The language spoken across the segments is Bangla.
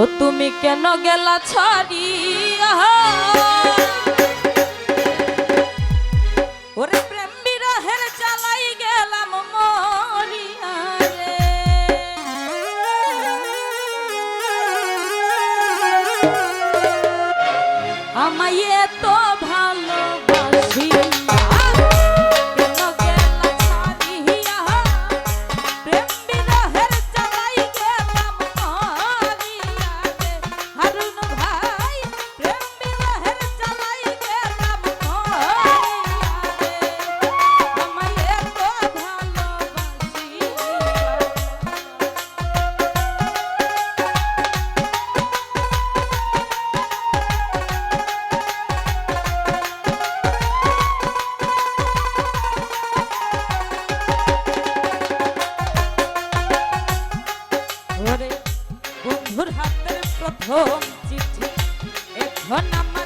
ও তুমি কেন গেলা ছড়িয়া? ওরে এখন আমার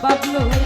Pablo.